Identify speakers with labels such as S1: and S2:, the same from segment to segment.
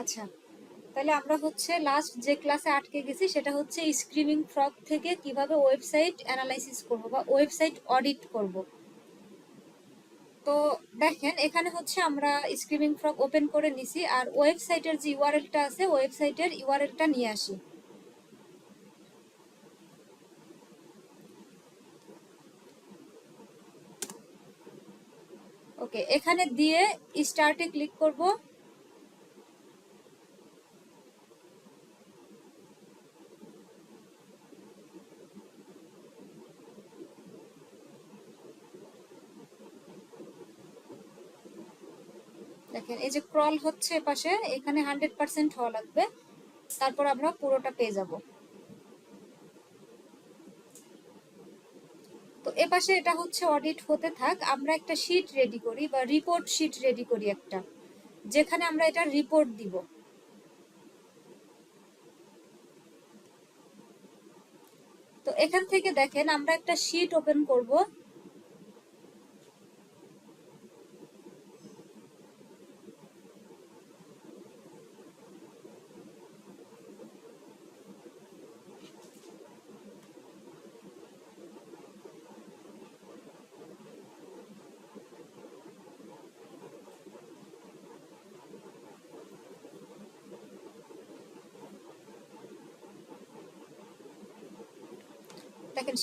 S1: আচ্ছা তাহলে আমরা হচ্ছে লাস্ট যে ক্লাসে আটকে গেছি সেটা হচ্ছে স্ক্রিমিং ফ্রক থেকে কিভাবে ওয়েবসাইট অ্যানালাইসিস করব বা ওয়েবসাইট অডিট করব তো দেখেন এখানে হচ্ছে আমরা স্ক্রিমিং ফ্রক ওপেন করে নিছি আর ওয়েবসাইটের যে ইউআরএলটা আছে ওয়েবসাইটের ইউআরএলটা নিয়ে আসি ওকে এখানে দিয়ে স্টার্টে ক্লিক করবো যে ক্রল হচ্ছে পাশে এখানে হান্ড্রেড পার্সেন্ট হওয়া লাগবে তারপর আমরা পুরোটা পেয়ে যাব তো এ পাশে এটা হচ্ছে অডিট হতে থাক আমরা একটা শিট রেডি করি বা রিপোর্ট শিট রেডি করি একটা যেখানে আমরা এটা রিপোর্ট দিব তো এখান থেকে দেখেন আমরা একটা শিট ওপেন করব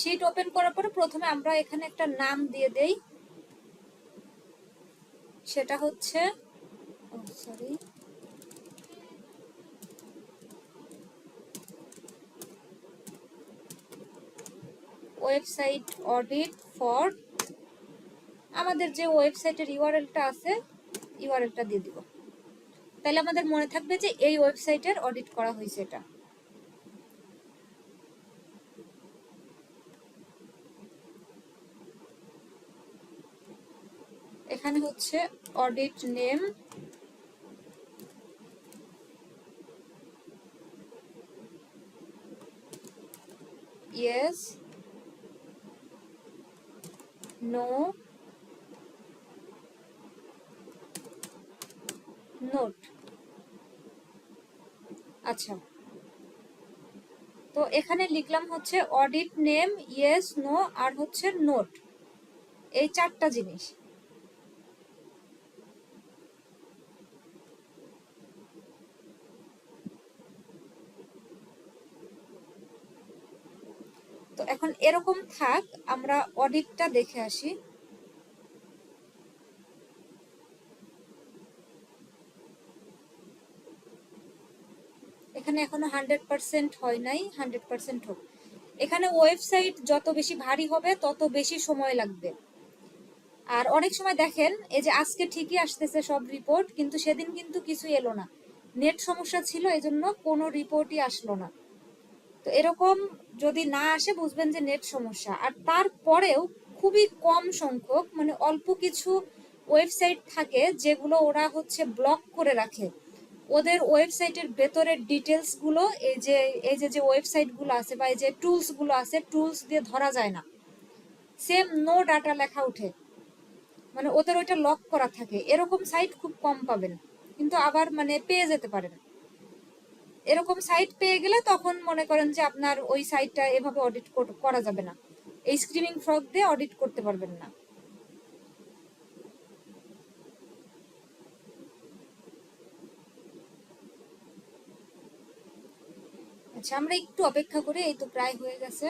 S1: শিট ওপেন করার পরে প্রথমে আমরা এখানে একটা নাম দিয়ে দেই সেটা হচ্ছে সরি ওয়েবসাইট অডিট ফর আমাদের যে ওয়েবসাইটের ইউআরএলটা আছে ইউআরএলটা দিয়ে দিব তাহলে আমাদের মনে থাকবে যে এই ওয়েবসাইটের অডিট করা হয়েছে এটা এখানে হচ্ছে audit name yes no note আচ্ছা তো এখানে লিখলাম হচ্ছে অডিট নেম ইয়েস নো আর হচ্ছে নোট এই চারটা জিনিস এরকম থাক আমরা অডিটটা দেখে আসি এখানে এখনো হান্ড্রেড পার্সেন্ট হয় নাই হান্ড্রেড পার্সেন্ট হোক এখানে ওয়েবসাইট যত বেশি ভারী হবে তত বেশি সময় লাগবে আর অনেক সময় দেখেন এই যে আজকে ঠিকই আসতেছে সব রিপোর্ট কিন্তু সেদিন কিন্তু কিছু এলো না নেট সমস্যা ছিল এজন্য কোনো রিপোর্টই আসলো না তো এরকম যদি না আসে বুঝবেন যে নেট সমস্যা আর তারপরেও খুবই কম সংখ্যক মানে অল্প কিছু ওয়েবসাইট থাকে যেগুলো ওরা হচ্ছে ব্লক করে রাখে ওদের ওয়েবসাইটের ভেতরের ডিটেলসগুলো এই যে এই যে যে ওয়েবসাইটগুলো আছে বা এই যে টুলসগুলো আছে টুলস দিয়ে ধরা যায় না সেম নো ডাটা লেখা উঠে মানে ওদের ওইটা লক করা থাকে এরকম সাইট খুব কম পাবেন কিন্তু আবার মানে পেয়ে যেতে পারেন এরকম সাইট পেয়ে গেলে তখন মনে করেন যে আপনার ওই সাইটটা এভাবে অডিট করা যাবে না এই স্ক্রিনিং ফ্রক দিয়ে অডিট করতে পারবেন না আচ্ছা আমরা একটু অপেক্ষা করি এই তো প্রায় হয়ে গেছে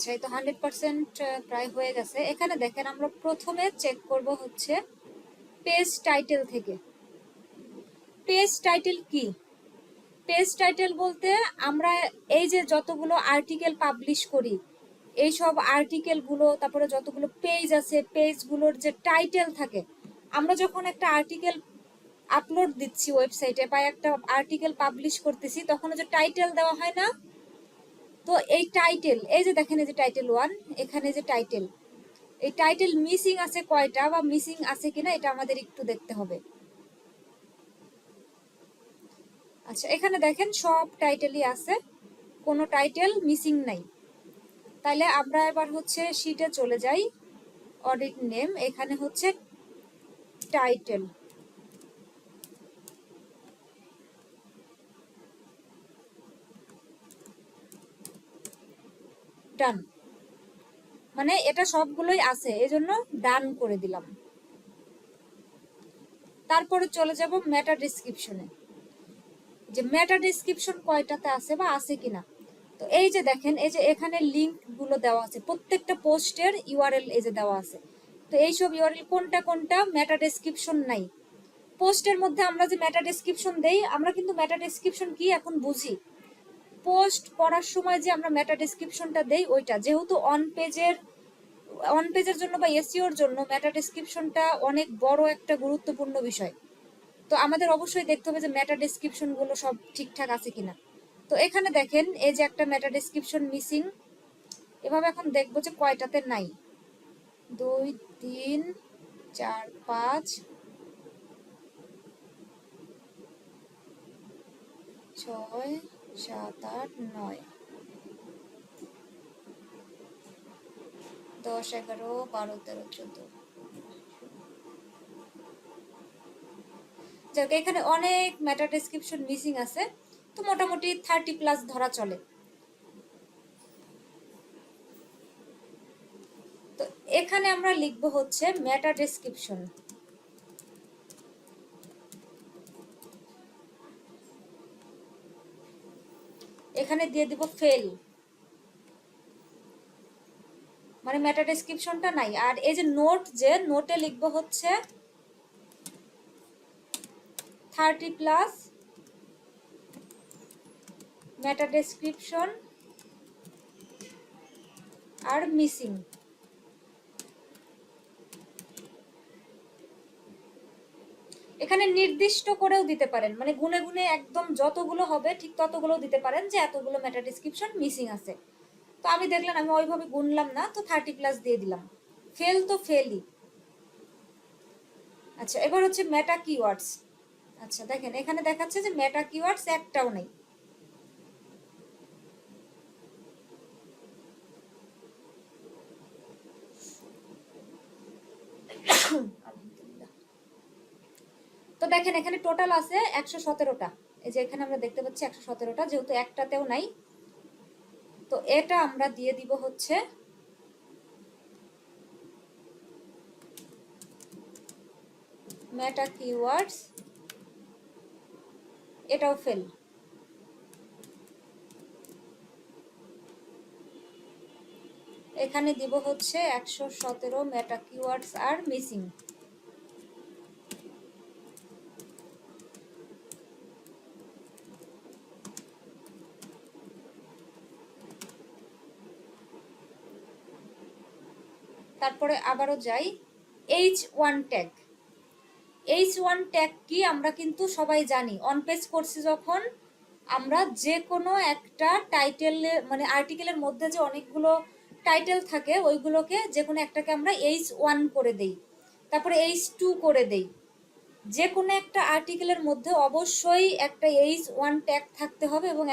S1: আচ্ছা এই তো হান্ড্রেড পার্সেন্ট প্রায় হয়ে গেছে এখানে দেখেন আমরা প্রথমে চেক করব হচ্ছে পেজ টাইটেল থেকে পেজ টাইটেল কি পেজ টাইটেল বলতে আমরা এই যে যতগুলো আর্টিকেল পাবলিশ করি এই সব আর্টিকেলগুলো তারপরে যতগুলো পেজ আছে পেজগুলোর যে টাইটেল থাকে আমরা যখন একটা আর্টিকেল আপলোড দিচ্ছি ওয়েবসাইটে বা একটা আর্টিকেল পাবলিশ করতেছি তখন যে টাইটেল দেওয়া হয় না তো এই টাইটেল এই যে দেখেন এই যে টাইটেল ওয়ান এখানে যে টাইটেল এই টাইটেল মিসিং আছে কয়টা বা মিসিং আছে কিনা এটা আমাদের একটু দেখতে হবে আচ্ছা এখানে দেখেন সব টাইটেলই আছে কোনো টাইটেল মিসিং নাই তাহলে আমরা এবার হচ্ছে শিটে চলে যাই অডিট নেম এখানে হচ্ছে টাইটেল ডান মানে এটা সবগুলোই আছে এই জন্য ডান করে দিলাম তারপরে চলে যাব মেটা ডিসক্রিপশনে যে মেটা ডিসক্রিপশন কয়টাতে আছে বা আছে কিনা তো এই যে দেখেন এই যে এখানে লিঙ্ক গুলো দেওয়া আছে প্রত্যেকটা পোস্টের ইউআরএল এই যে দেওয়া আছে তো এইসব ইউআরএল কোনটা কোনটা মেটা ডিসক্রিপশন নাই পোস্টের মধ্যে আমরা যে মেটা ডিসক্রিপশন দেই আমরা কিন্তু মেটা ডিসক্রিপশন কি এখন বুঝি পোস্ট পড়ার সময় যে আমরা মেটা ডেসক্রিপশনটা দেই ওইটা যেহেতু অন পেজের অন পেজের জন্য বা এসিওর জন্য মেটা ডেসক্রিপশনটা অনেক বড় একটা গুরুত্বপূর্ণ বিষয় তো আমাদের অবশ্যই দেখতে হবে যে মেটা গুলো সব ঠিকঠাক আছে কিনা তো এখানে দেখেন এই যে একটা মেটা ডেসক্রিপশন মিসিং এভাবে এখন দেখবো যে কয়টাতে নাই দুই তিন চার পাঁচ ছয় সাত আট নয় দশ এগারো বারো তেরো চোদ্দ যাক এখানে অনেক ম্যাটার ডেসক্রিপশন মিসিং আছে তো মোটামুটি থার্টি প্লাস ধরা চলে তো এখানে আমরা লিখবো হচ্ছে ম্যাটার ডেসক্রিপশন এখানে দিয়ে দিব ফেল মানে মেটা ডেসক্রিপশনটা নাই আর এই যে নোট যে নোটে লিখবো হচ্ছে থার্টি প্লাস মেটা ডেসক্রিপশন আর মিসিং এখানে নির্দিষ্ট করেও দিতে পারেন মানে গুনে গুনে একদম যতগুলো হবে ঠিক ততগুলো দিতে পারেন যে এতগুলো মেটা ডিসক্রিপশন মিসিং আছে তো আমি দেখলাম আমি ওইভাবে গুনলাম না তো থার্টি প্লাস দিয়ে দিলাম ফেল তো ফেলই আচ্ছা এবার হচ্ছে মেটা কিওয়ার্ডস আচ্ছা দেখেন এখানে দেখাচ্ছে যে মেটা কিওয়ার্ডস একটাও নেই দেখেন এখানে টোটাল আছে একশো সতেরোটা এই যে এখানে আমরা দেখতে পাচ্ছি একশো সতেরোটা যেহেতু একটাতেও নাই তো এটা আমরা দিয়ে দিব হচ্ছে মেটা কিওয়ার্ডস এটাও ফেল এখানে দিব হচ্ছে একশো সতেরো মেটা কিওয়ার্ডস আর মিসিং তারপরে আবারও যাই H one tag H one tag কি আমরা কিন্তু সবাই জানি অন পেজ করছি যখন আমরা যে কোনো একটা টাইটেল মানে আর্টিকেলের মধ্যে যে অনেকগুলো টাইটেল থাকে ওইগুলোকে যে কোনো একটাকে আমরা এইচ ওয়ান করে দেই তারপরে এইচ টু করে দেই যে কোনো একটা আর্টিকেলের মধ্যে অবশ্যই একটা এইচ ওয়ান ট্যাগ থাকতে হবে এবং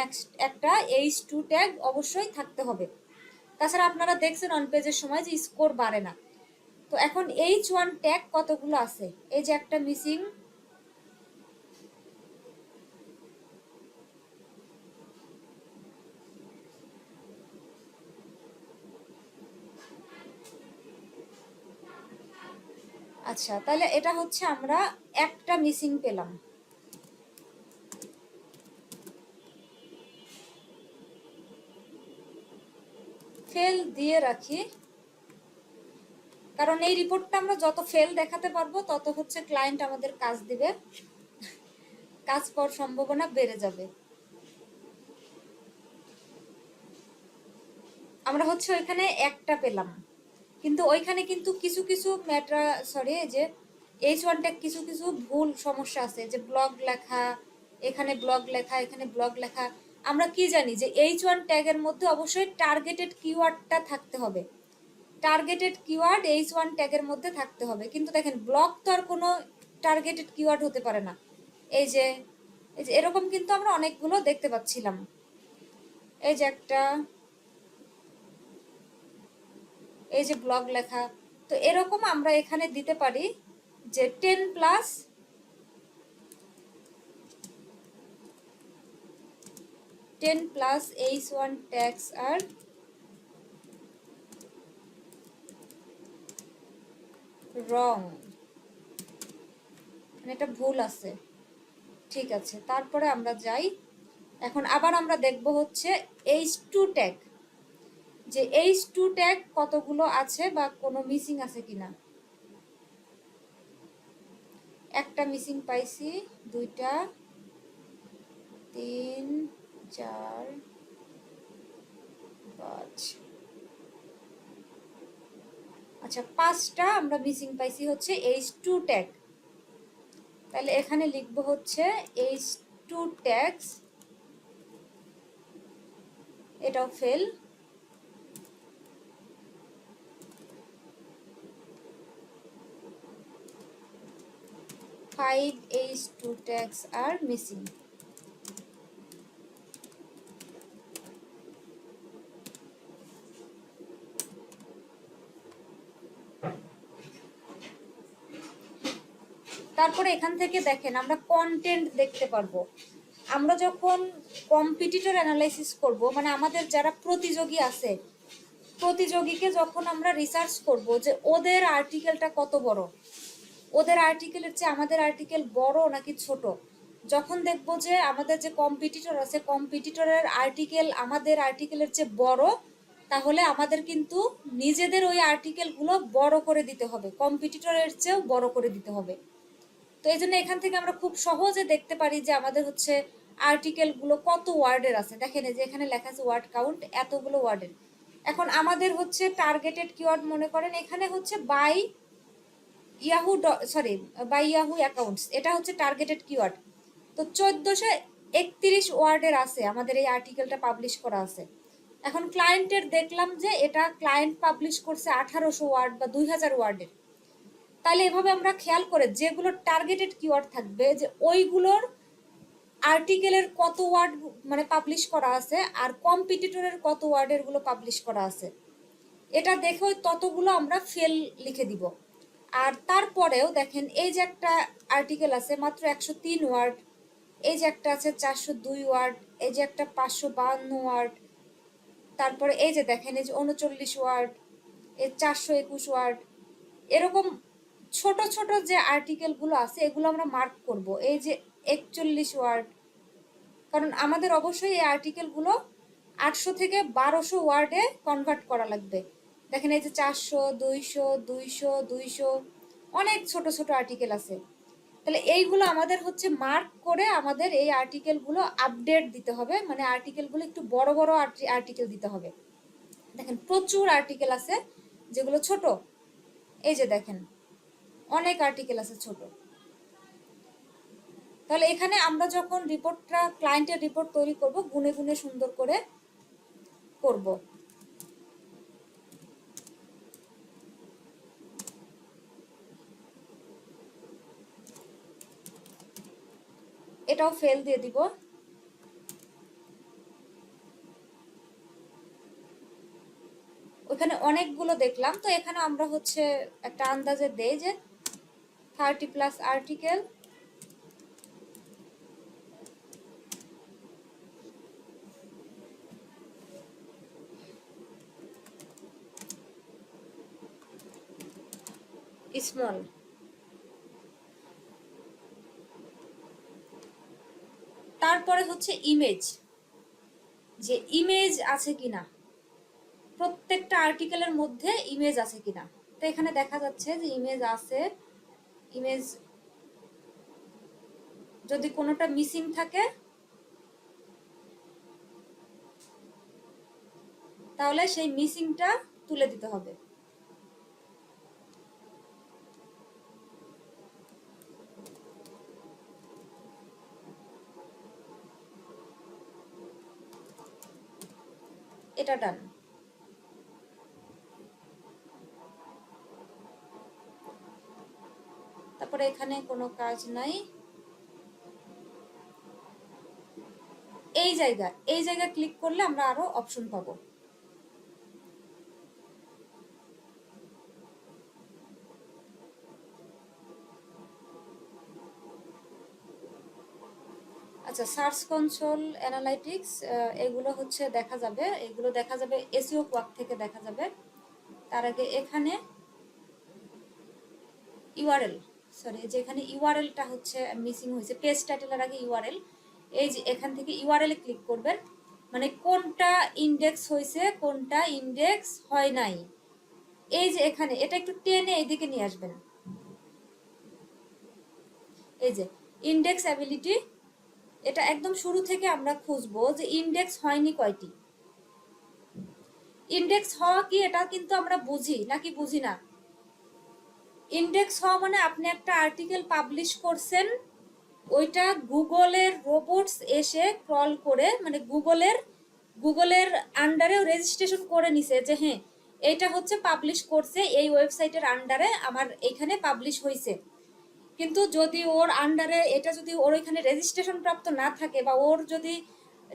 S1: একটা এইচ টু ট্যাগ অবশ্যই থাকতে হবে তাছাড়া আপনারা দেখছেন অন পেজের সময় যে স্কোর বাড়ে না তো এখন এইচ ওয়ান ট্যাগ কতগুলো আছে এই যে একটা মিসিং আচ্ছা তাহলে এটা হচ্ছে আমরা একটা মিসিং পেলাম দিয়ে রাখি কারণ এই রিপোর্টটা আমরা যত ফেল দেখাতে পারবো তত হচ্ছে ক্লায়েন্ট আমাদের কাজ দিবে কাজ পর সম্ভাবনা বেড়ে যাবে আমরা হচ্ছে ওইখানে একটা পেলাম কিন্তু ওইখানে কিন্তু কিছু কিছু ম্যাট্রা সরি যে এইচ ওয়ানটা কিছু কিছু ভুল সমস্যা আছে যে ব্লগ লেখা এখানে ব্লগ লেখা এখানে ব্লগ লেখা আমরা কি জানি যে এইচ ওয়ান ট্যাগের মধ্যে অবশ্যই টার্গেটেড কিওয়ার্ডটা থাকতে হবে টার্গেটেড কিওয়ার্ড এইচ ওয়ান ট্যাগের মধ্যে থাকতে হবে কিন্তু দেখেন ব্লক তো আর কোনো টার্গেটেড কিওয়ার্ড হতে পারে না এই যে এই যে এরকম কিন্তু আমরা অনেকগুলো দেখতে পাচ্ছিলাম এই যে একটা এই যে ব্লগ লেখা তো এরকম আমরা এখানে দিতে পারি যে ten plus 10 plus H1 tags are wrong মানে এটা ভুল আছে ঠিক আছে তারপরে আমরা যাই এখন আবার আমরা দেখব হচ্ছে এইচ টু ট্যাগ যে এইচ টু ট্যাগ কতগুলো আছে বা কোনো মিসিং আছে কিনা একটা মিসিং পাইছি দুইটা তিন চার পাঁচ আচ্ছা পাঁচটা আমরা মিসিং পাইছি হচ্ছে এইচ টু ট্যাগ তাহলে এখানে লিখবো হচ্ছে এইচ টু ট্যাগস এটাও fail five H two tags আর মিসিং তারপরে এখান থেকে দেখেন আমরা কন্টেন্ট দেখতে পারবো আমরা যখন কম্পিটিটর অ্যানালাইসিস করব মানে আমাদের যারা প্রতিযোগী আছে প্রতিযোগীকে যখন আমরা রিসার্চ করব যে ওদের আর্টিকেলটা কত বড় ওদের আর্টিকেলের চেয়ে আমাদের আর্টিকেল বড় নাকি ছোট যখন দেখব যে আমাদের যে কম্পিটিটর আছে কম্পিটিটরের আর্টিকেল আমাদের আর্টিকেলের চেয়ে বড় তাহলে আমাদের কিন্তু নিজেদের ওই আর্টিকেলগুলো বড় করে দিতে হবে কম্পিটিটরের চেয়েও বড় করে দিতে হবে তো এই জন্য এখান থেকে আমরা খুব সহজে দেখতে পারি যে আমাদের হচ্ছে আর্টিকেলগুলো কত ওয়ার্ডের আছে দেখেন যে এখানে লেখা আছে ওয়ার্ড কাউন্ট এতগুলো ওয়ার্ডের এখন আমাদের হচ্ছে টার্গেটেড কিওয়ার্ড মনে করেন এখানে হচ্ছে by Yahoo sorry by Yahoo accounts এটা হচ্ছে টার্গেটেড কিওয়ার্ড তো চোদ্দোশো একত্রিশ ওয়ার্ডের আছে আমাদের এই আর্টিকেলটা পাবলিশ করা আছে এখন ক্লায়েন্টের দেখলাম যে এটা ক্লায়েন্ট পাবলিশ করছে আঠারোশো ওয়ার্ড বা দুই হাজার ওয়ার্ডের তাহলে এভাবে আমরা খেয়াল করে যেগুলো টার্গেটেড কিওয়ার্ড থাকবে যে ওইগুলোর আর্টিকেলের কত ওয়ার্ড মানে পাবলিশ করা আছে আর কম্পিটিটরের কত ওয়ার্ডের গুলো পাবলিশ করা আছে এটা দেখে ওই ততগুলো আমরা ফেল লিখে দিব আর তারপরেও দেখেন এই যে একটা আর্টিকেল আছে মাত্র একশো তিন ওয়ার্ড এই যে একটা আছে চারশো দুই ওয়ার্ড এই যে একটা পাঁচশো বাহান্ন ওয়ার্ড তারপরে এই যে দেখেন এই যে উনচল্লিশ ওয়ার্ড এই চারশো একুশ ওয়ার্ড এরকম ছোট ছোট যে আর্টিকেলগুলো আছে এগুলো আমরা মার্ক করব এই যে একচল্লিশ ওয়ার্ড কারণ আমাদের অবশ্যই এই আর্টিকেলগুলো আটশো থেকে বারোশো ওয়ার্ডে কনভার্ট করা লাগবে দেখেন এই যে চারশো দুইশো দুইশো দুইশো অনেক ছোট ছোট আর্টিকেল আছে তাহলে এইগুলো আমাদের হচ্ছে মার্ক করে আমাদের এই আর্টিকেলগুলো আপডেট দিতে হবে মানে আর্টিকেলগুলো একটু বড় বড় আর্টিকেল দিতে হবে দেখেন প্রচুর আর্টিকেল আছে যেগুলো ছোট এই যে দেখেন অনেক আর্টিকেল আছে ছোট তাহলে এখানে আমরা যখন রিপোর্টটা ক্লায়েন্টের রিপোর্ট তৈরি করব গুনে গুনে সুন্দর করে করব এটাও ফেল দিয়ে দিব ওখানে অনেকগুলো দেখলাম তো এখানে আমরা হচ্ছে একটা আন্দাজে দেই যে থার্টি প্লাস আর্টিকেল স্মল তারপরে হচ্ছে ইমেজ যে ইমেজ আছে কিনা প্রত্যেকটা আর্টিকেলের মধ্যে ইমেজ আছে কিনা তো এখানে দেখা যাচ্ছে যে ইমেজ আছে ইমেজ যদি কোনোটা মিসিং থাকে তাহলে সেই মিসিংটা তুলে দিতে হবে এটা ডান তারপরে এখানে কোনো কাজ নাই এই জায়গা এই জায়গা ক্লিক করলে আমরা আরো অপশন পাবো আচ্ছা সার্চ কনসোল অ্যানালাইটিক্স এগুলো হচ্ছে দেখা যাবে এগুলো দেখা যাবে এসিও কোয়াক e থেকে দেখা যাবে তার আগে এখানে ইউআরএল সরি যেখানে ইউআরএলটা হচ্ছে মিসিং হয়েছে পেজ টাইটেলের আগে ইউআরএল এই যে এখান থেকে ইউআরএল ক্লিক করবেন মানে কোনটা ইন্ডেক্স হয়েছে কোনটা ইন্ডেক্স হয় নাই এই যে এখানে এটা একটু টেনে এদিকে নিয়ে আসবেন এই যে ইন্ডেক্স অ্যাবিলিটি এটা একদম শুরু থেকে আমরা খুঁজবো যে ইন্ডেক্স হয়নি কয়টি ইন্ডেক্স হওয়া কি এটা কিন্তু আমরা বুঝি নাকি বুঝি না ইন্ডেক্স হওয়া মানে আপনি একটা আর্টিকেল পাবলিশ করছেন ওইটা গুগলের রোবটস এসে ক্রল করে মানে গুগলের গুগলের আন্ডারেও রেজিস্ট্রেশন করে নিছে যে হ্যাঁ এটা হচ্ছে পাবলিশ করছে এই ওয়েবসাইটের আন্ডারে আমার এখানে পাবলিশ হয়েছে কিন্তু যদি ওর আন্ডারে এটা যদি ওর ওইখানে রেজিস্ট্রেশন প্রাপ্ত না থাকে বা ওর যদি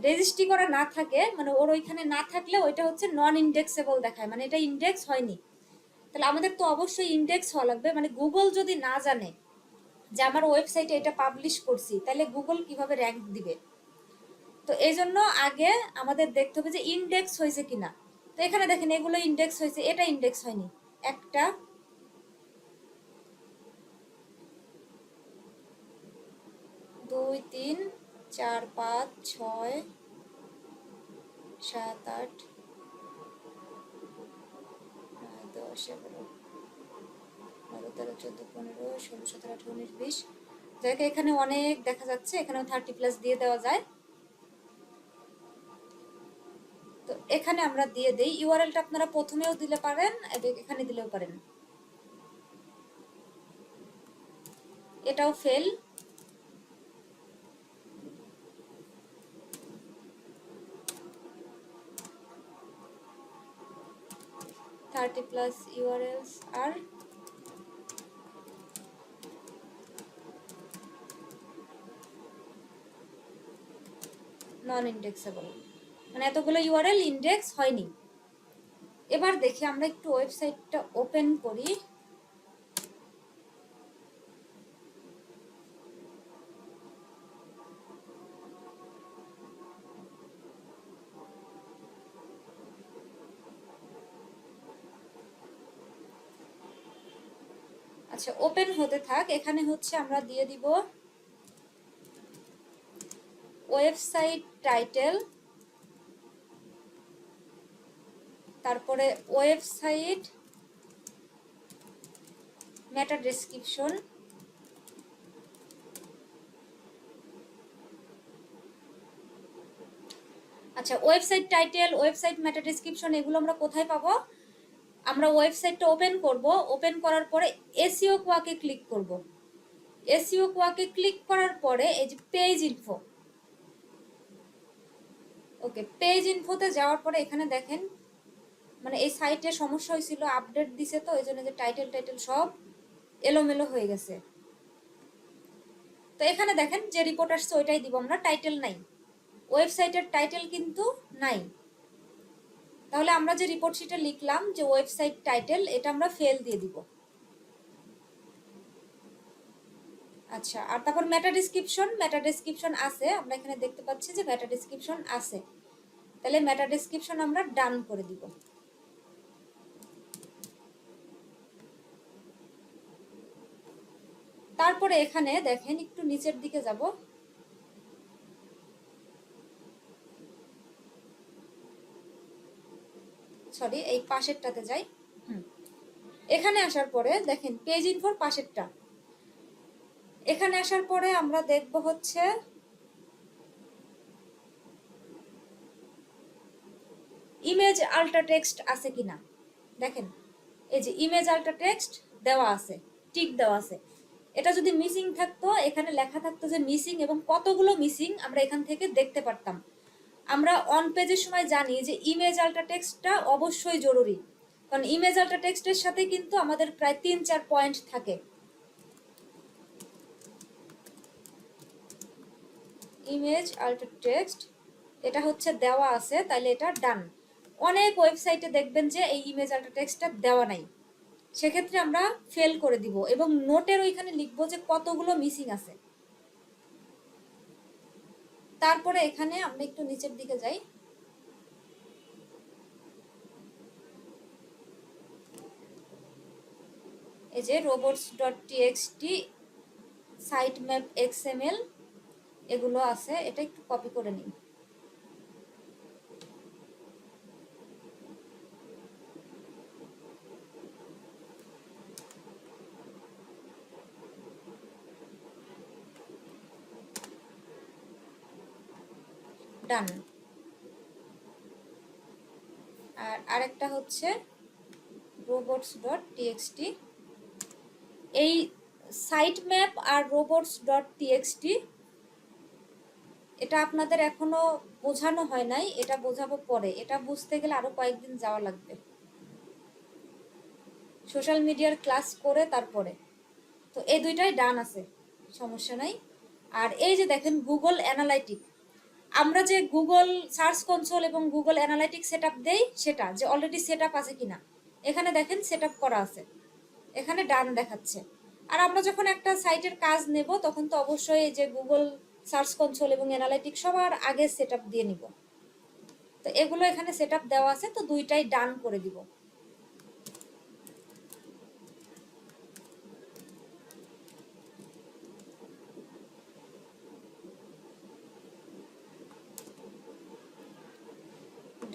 S1: রেজিস্ট্রি করা না থাকে মানে ওর ওইখানে না থাকলে ওইটা হচ্ছে নন ইন্ডেক্সেবল দেখায় মানে এটা ইন্ডেক্স হয়নি তাহলে আমাদের তো অবশ্যই ইন্ডেক্স হওয়া লাগবে মানে গুগল যদি না জানে যে আমার ওয়েবসাইটে এটা পাবলিশ করছি তাহলে গুগল কিভাবে র্যাঙ্ক দিবে তো এই জন্য আগে আমাদের দেখতে হবে যে ইন্ডেক্স হয়েছে কিনা তো এখানে দেখেন এগুলো ইন্ডেক্স হয়েছে এটা ইন্ডেক্স হয়নি একটা দুই তিন চার পাঁচ ছয় সাত আট সেগুলো বারো তেরো চোদ্দ পনেরো ষোলো সতেরো আঠারো উনিশ বিশ যাই এখানে অনেক দেখা যাচ্ছে এখানেও থার্টি প্লাস দিয়ে দেওয়া যায় তো এখানে আমরা দিয়ে দিই ইউআরএলটা আপনারা প্রথমেও দিলে পারেন এখানে দিলেও পারেন এটাও fail 30 plus URLs are non-indexable মানে এতগুলো ইউআরএল ইন্ডেক্স হয়নি এবার দেখি আমরা একটু ওয়েবসাইটটা ওপেন করি আচ্ছা ওপেন হতে থাক এখানে হচ্ছে আমরা দিয়ে দিব ওয়েবসাইট টাইটেল তারপরে ওয়েবসাইট মেটা ডেসক্রিপশন আচ্ছা website title website meta description এগুলো আমরা কোথায় পাবো আমরা ওয়েবসাইটটা ওপেন করব ওপেন করার পরে এসিও কোয়াকে ক্লিক করব এসিও কোয়াকে ক্লিক করার পরে এই যে পেজ ইনফো ওকে পেজ ইনফোতে যাওয়ার পরে এখানে দেখেন মানে এই সাইটে সমস্যা হয়েছিল আপডেট দিছে তো এই জন্য যে টাইটেল টাইটেল সব এলোমেলো হয়ে গেছে তো এখানে দেখেন যে রিপোর্ট আসছে ওইটাই দিব আমরা টাইটেল নাই ওয়েবসাইটের টাইটেল কিন্তু নাই তাহলে আমরা যে রিপোর্ট শিটে লিখলাম যে ওয়েবসাইট টাইটেল এটা আমরা ফেল দিয়ে দিব আচ্ছা আর তারপর মেটা ডিসক্রিপশন মেটা ডিসক্রিপশন আছে আমরা এখানে দেখতে পাচ্ছি যে মেটা ডিসক্রিপশন আছে তাহলে মেটা ডিসক্রিপশন আমরা ডান করে দিব তারপরে এখানে দেখেন একটু নিচের দিকে যাব সরি এই পাশেরটাতে যাই এখানে আসার পরে দেখেন পেজ ইনফোর পাশেরটা এখানে আসার পরে আমরা দেখব হচ্ছে ইমেজ আল্ট্রা টেক্সট আছে কিনা দেখেন এই যে ইমেজ আল্ট্রা টেক্সট দেওয়া আছে টিক দেওয়া আছে এটা যদি মিসিং থাকতো এখানে লেখা থাকতো যে মিসিং এবং কতগুলো মিসিং আমরা এখান থেকে দেখতে পারতাম আমরা অন পেজের সময় জানি যে ইমেজ আল্ট্রা টেক্সটটা অবশ্যই জরুরি কারণ ইমেজ আল্ট্রা টেক্সটের সাথে কিন্তু আমাদের প্রায় তিন চার পয়েন্ট থাকে ইমেজ আল্ট্রা টেক্সট এটা হচ্ছে দেওয়া আছে তাহলে এটা ডান অনেক ওয়েবসাইটে দেখবেন যে এই ইমেজ আল্ট্রা টেক্সটটা দেওয়া নাই সেক্ষেত্রে আমরা ফেল করে দিব এবং নোটের ওইখানে লিখবো যে কতগুলো মিসিং আছে তারপরে এখানে আমরা একটু নিচের দিকে যাই এই যে robots dot TXT site map L এগুলো আছে এটা একটু কপি করে নিই ডান আর আরেকটা হচ্ছে রোবটস ডট টিএক্সটি এই সাইট ম্যাপ আর রোবটস ডট টিএক্সটি এটা আপনাদের এখনও বোঝানো হয় নাই এটা বোঝাবো পরে এটা বুঝতে গেলে আরো কয়েকদিন যাওয়া লাগবে সোশ্যাল মিডিয়ার ক্লাস করে তারপরে তো এই দুইটাই ডান আছে সমস্যা নাই আর এই যে দেখেন গুগল অ্যানালাইটিক আমরা যে গুগল সার্চ কনসোল এবং গুগল অ্যানালাইটিক সেট আপ দেই সেটা যে অলরেডি সেট আপ আছে না এখানে দেখেন সেট আপ করা আছে এখানে ডান দেখাচ্ছে আর আমরা যখন একটা সাইটের কাজ নেব তখন তো অবশ্যই যে গুগল সার্চ কনসোল এবং অ্যানালাইটিক সবার আগে সেট আপ দিয়ে নিব তো এগুলো এখানে সেট আপ দেওয়া আছে তো দুইটাই ডান করে দিব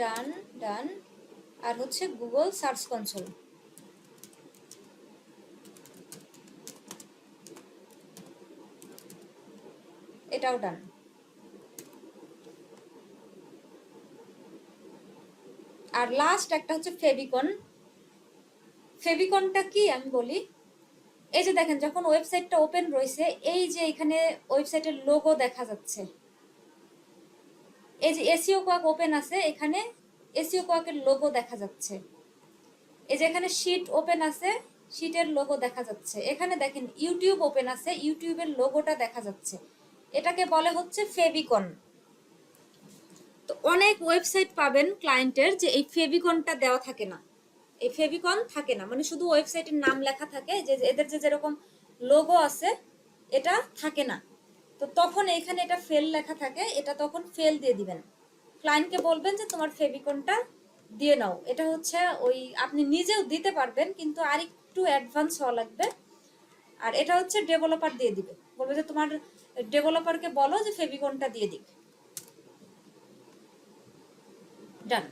S1: ডান ডান আর হচ্ছে গুগল সার্চ কনসোল এটাও ডান আর লাস্ট একটা হচ্ছে ফেভিকন ফেভিকনটা কি আমি বলি এই যে দেখেন যখন ওয়েবসাইটটা ওপেন রয়েছে এই যে এখানে ওয়েবসাইটের লোগো দেখা যাচ্ছে এই যে এসিও কোয়াক ওপেন আছে এখানে এসিও কোয়াকের লোগো দেখা যাচ্ছে এই যে এখানে শিট ওপেন আছে শিটের লোগো দেখা যাচ্ছে এখানে দেখেন ইউটিউব ওপেন আছে ইউটিউবের লোগোটা দেখা যাচ্ছে এটাকে বলে হচ্ছে ফেবিকন তো অনেক ওয়েবসাইট পাবেন ক্লায়েন্টের যে এই ফেবিকনটা দেওয়া থাকে না এই ফেবিকন থাকে না মানে শুধু ওয়েবসাইটের নাম লেখা থাকে যে এদের যে যেরকম লোগো আছে এটা থাকে না তো তখন এখানে এটা ফেল লেখা থাকে এটা তখন ফেল দিয়ে দিবেন ক্লায়েন্টকে বলবেন যে তোমার ফেভিকনটা দিয়ে নাও এটা হচ্ছে ওই আপনি নিজেও দিতে পারবেন কিন্তু আর একটু অ্যাডভান্স হওয়া লাগবে আর এটা হচ্ছে ডেভেলপার দিয়ে দিবে বলবে যে তোমার ডেভেলপারকে বলো যে ফেভিকনটা দিয়ে দিক ডান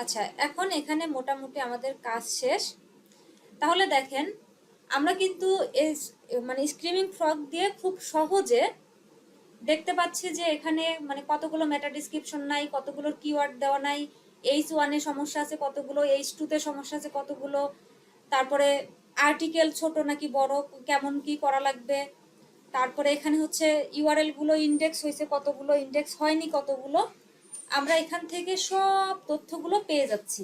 S1: আচ্ছা এখন এখানে মোটামুটি আমাদের কাজ শেষ তাহলে দেখেন আমরা কিন্তু এই মানে স্ক্রিমিং ফ্রক দিয়ে খুব সহজে দেখতে পাচ্ছি যে এখানে মানে কতগুলো মেটা ডিসক্রিপশন নাই কতগুলোর কিওয়ার্ড দেওয়া নাই এইচ ওয়ানে সমস্যা আছে কতগুলো এইচ টুতে সমস্যা আছে কতগুলো তারপরে আর্টিকেল ছোট নাকি বড় কেমন কি করা লাগবে তারপরে এখানে হচ্ছে ইউআরএলগুলো ইন্ডেক্স হয়েছে কতগুলো ইন্ডেক্স হয়নি কতগুলো আমরা এখান থেকে সব তথ্যগুলো পেয়ে যাচ্ছি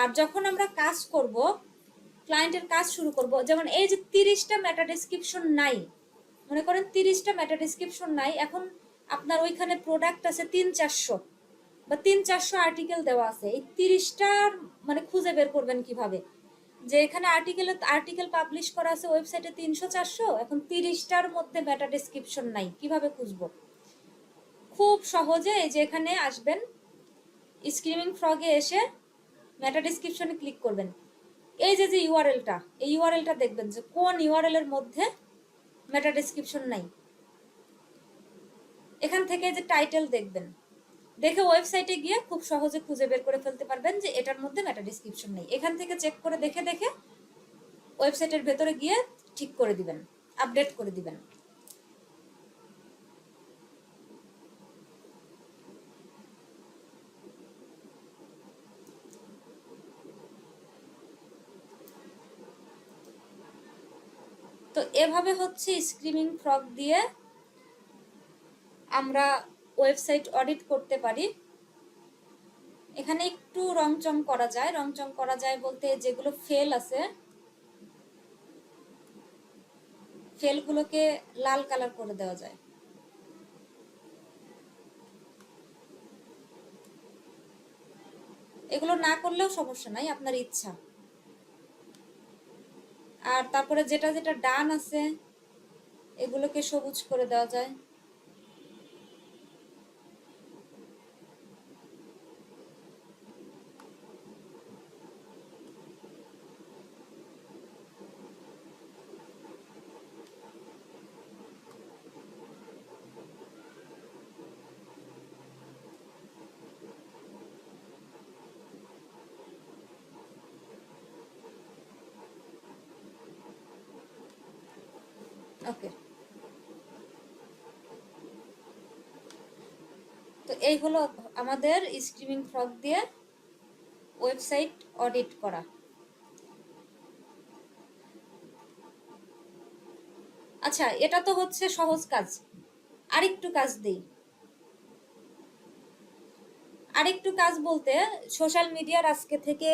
S1: আর যখন আমরা কাজ করব ক্লায়েন্টের কাজ শুরু করব যেমন এই যে তিরিশটা ম্যাটার ডিসক্রিপশন নাই মনে করেন তিরিশটা ম্যাটার ডিসক্রিপশন নাই এখন আপনার ওইখানে প্রোডাক্ট আছে তিন চারশো বা তিন চারশো আর্টিকেল দেওয়া আছে এই তিরিশটার মানে খুঁজে বের করবেন কিভাবে যে এখানে আর্টিকেল আর্টিকেল পাবলিশ করা আছে ওয়েবসাইটে তিনশো চারশো এখন তিরিশটার মধ্যে ম্যাটার ডিসক্রিপশন নাই কিভাবে খুঁজবো খুব সহজে এই যে এখানে আসবেন স্ক্রিমিং ফ্রগে এসে ম্যাটার ডিসক্রিপশনে ক্লিক করবেন এই যে যে ইউআরএলটা এই ইউআরএলটা দেখবেন যে কোন ইউআরএলের মধ্যে মেটা ডিসক্রিপশন নাই এখান থেকে যে টাইটেল দেখবেন দেখে ওয়েবসাইটে গিয়ে খুব সহজে খুঁজে বের করে ফেলতে পারবেন যে এটার মধ্যে মেটা ডিসক্রিপশন নেই এখান থেকে চেক করে দেখে দেখে ওয়েবসাইটের ভেতরে গিয়ে ঠিক করে দিবেন আপডেট করে দিবেন এভাবে হচ্ছে স্ক্রিমিং ফ্রক দিয়ে আমরা ওয়েবসাইট অডিট করতে পারি এখানে একটু রংচং করা যায় রংচং করা যায় বলতে যেগুলো ফেল আছে ফেলগুলোকে লাল কালার করে দেওয়া যায় এগুলো না করলেও সমস্যা নাই আপনার ইচ্ছা আর তারপরে যেটা যেটা ডান আছে এগুলোকে সবুজ করে দেওয়া যায় এই হলো আমাদের স্ক্রিমিং ফ্রক দিয়ে ওয়েবসাইট অডিট করা আচ্ছা এটা তো হচ্ছে সহজ কাজ আরেকটু কাজ দেই আরেকটু কাজ বলতে সোশ্যাল মিডিয়ার আজকে থেকে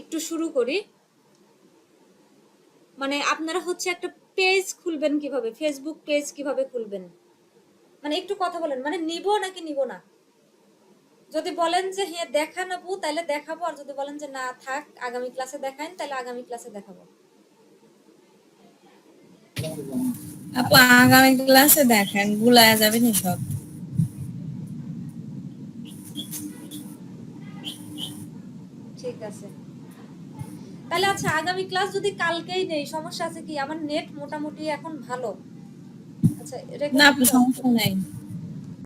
S1: একটু শুরু করি মানে আপনারা হচ্ছে একটা পেজ খুলবেন কিভাবে ফেসবুক পেজ কিভাবে খুলবেন মানে একটু কথা বলেন মানে নিব নাকি নিব না যদি বলেন যে হ্যাঁ দেখা নেবো তাহলে দেখাবো আর যদি বলেন যে না থাক আগামী ক্লাসে দেখাইন তাহলে আগামী ক্লাসে দেখাবো আপু আগামী ক্লাসে দেখেন গুলায় যাবে নি সব ঠিক আছে তাহলে আচ্ছা আগামী ক্লাস যদি কালকেই নেই সমস্যা আছে কি আমার নেট মোটামুটি এখন ভালো 那不重复呢？